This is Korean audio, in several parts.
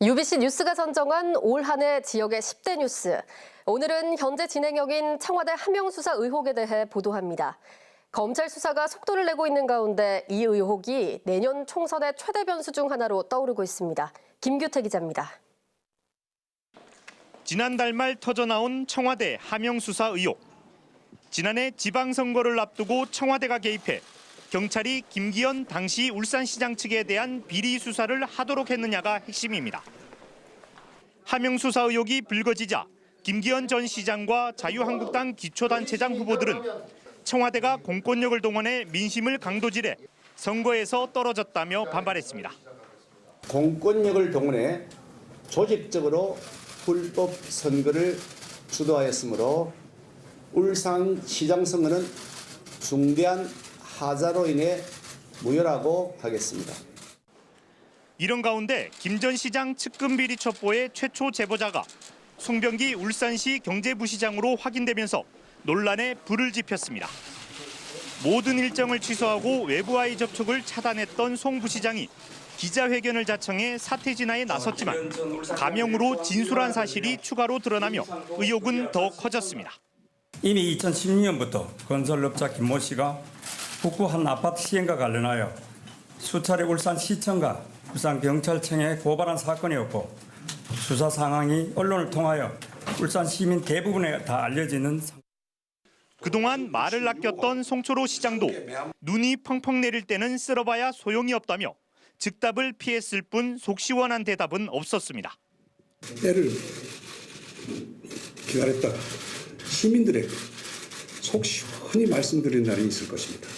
UBC 뉴스가 선정한 올 한 해 지역의 10대 뉴스. 오늘은 현재 진행형인 청와대 함명수사 의혹에 대해 보도합니다. 검찰 수사가 속도를 내고 있는 가운데 이 의혹이 내년 총선의 최대 변수 중 하나로 떠오르고 있습니다. 김규태 기자입니다. 지난달 말 터져나온 청와대 하명 수사 의혹. 지난해 지방선거를 앞두고 청와대가 개입해 경찰이 김기현 당시 울산시장 측에 대한 비리 수사를 하도록 했느냐가 핵심입니다. 하명 수사 의혹이 불거지자 김기현 전 시장과 자유한국당 기초단체장 후보들은 청와대가 공권력을 동원해 민심을 강도질해 선거에서 떨어졌다며 반발했습니다. 공권력을 동원해 조직적으로 불법 선거를 주도하였으므로 울산 시장 선거는 중대한 하자로 인해 무효라고 하겠습니다. 이런 가운데 김 전 시장 측근 비리 첩보의 최초 제보자가 송병기 울산시 경제부시장으로 확인되면서 논란에 불을 지폈습니다. 모든 일정을 취소하고 외부와의 접촉을 차단했던 송 부시장이 기자회견을 자청해 사퇴 진화에 나섰지만 가명으로 진술한 사실이 추가로 드러나며 의혹은 더 커졌습니다. 이미 2016년부터 건설업자 김모 씨가 북구 한 아파트 시행과 관련하여 수차례 울산시청과 울산경찰청에 고발한 사건이었고 수사 상황이 언론을 통하여 울산 시민 대부분에 다 알려지는 상- 그동안 말을 아꼈던 송초로 시장도 눈이 펑펑 내릴 때는 쓸어봐야 소용이 없다며 즉답을 피했을 뿐 속 시원한 대답은 없었습니다. 때를 기다렸다가 시민들에게 속 시원 히 말씀드린 날이 있을 것입니다.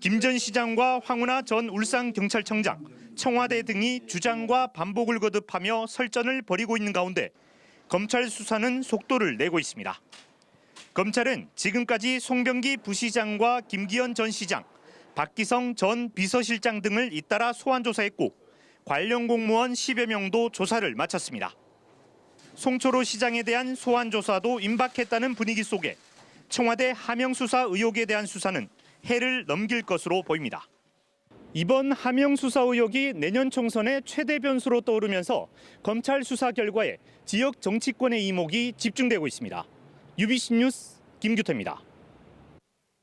김 전 시장과 황운하 전 울산경찰청장, 청와대 등이 주장과 반복을 거듭하며 설전을 벌이고 있는 가운데 검찰 수사는 속도를 내고 있습니다. 검찰은 지금까지 송병기 부시장과 김기현 전 시장, 박기성 전 비서실장 등을 잇따라 소환 조사했고 관련 공무원 10여 명도 조사를 마쳤습니다. 송초로 시장에 대한 소환 조사도 임박했다는 분위기 속에 청와대 하명 수사 의혹에 대한 수사는 해를 넘길 것으로 보입니다. 이번 하명 수사 의혹이 내년 총선의 최대 변수로 떠오르면서 검찰 수사 결과에 지역 정치권의 이목이 집중되고 있습니다. UBC 뉴스 김규태입니다.